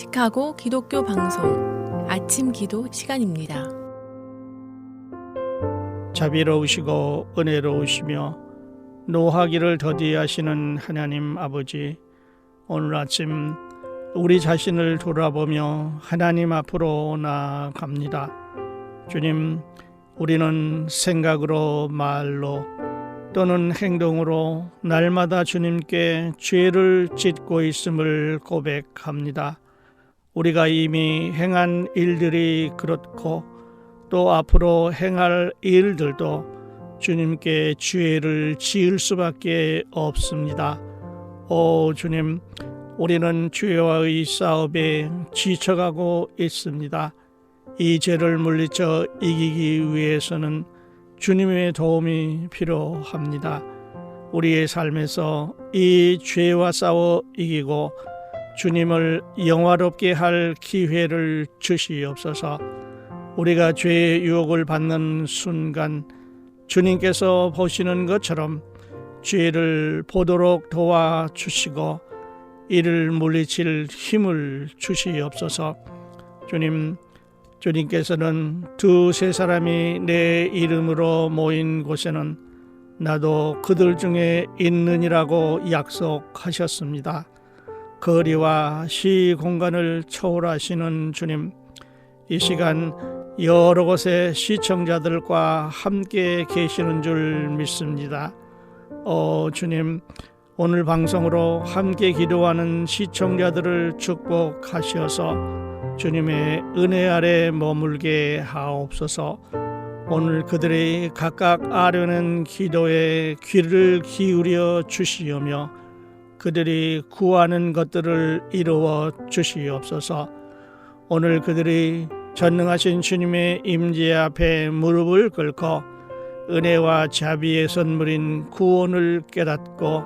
시카고 기독교 방송 아침 기도 시간입니다. 자비로우시고 은혜로우시며 노하기를 더디하시는 하나님 아버지 오늘 아침 우리 자신을 돌아보며 하나님 앞으로 나아갑니다. 주님 우리는 생각으로 말로 또는 행동으로 날마다 주님께 죄를 짓고 있음을 고백합니다. 우리가 이미 행한 일들이 그렇고 또 앞으로 행할 일들도 주님께 죄를 지을 수밖에 없습니다. 오 주님, 우리는 죄와의 싸움에 지쳐가고 있습니다. 이 죄를 물리쳐 이기기 위해서는 주님의 도움이 필요합니다. 우리의 삶에서 이 죄와 싸워 이기고 주님을 영화롭게 할 기회를 주시옵소서. 우리가 죄의 유혹을 받는 순간 주님께서 보시는 것처럼 죄를 보도록 도와 주시고 이를 물리칠 힘을 주시옵소서. 주님, 주님께서는 두세 사람이 내 이름으로 모인 곳에는 나도 그들 중에 있느니라고 약속하셨습니다. 거리와 시 공간을 초월하시는 주님, 이 시간 여러 곳의 시청자들과 함께 계시는 줄 믿습니다. 어, 주님, 오늘 방송으로 함께 기도하는 시청자들을 축복하셔서 주님의 은혜 아래 머물게 하옵소서. 오늘 그들이 각각 아뢰는 기도에 귀를 기울여 주시오며 그들이 구하는 것들을 이루어 주시옵소서. 오늘 그들이 전능하신 주님의 임재 앞에 무릎을 꿇고 은혜와 자비의 선물인 구원을 깨닫고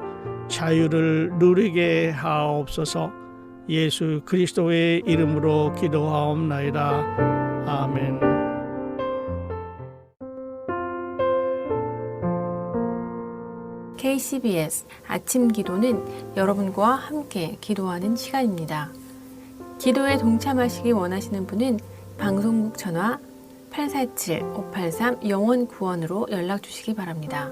자유를 누리게 하옵소서. 예수 그리스도의 이름으로 기도하옵나이다. 아멘. KCBS 아침 기도는 여러분과 함께 기도하는 시간입니다. 기도에 동참하시기 원하시는 분은 방송국 전화 847-583 영원 구원으로 연락 주시기 바랍니다.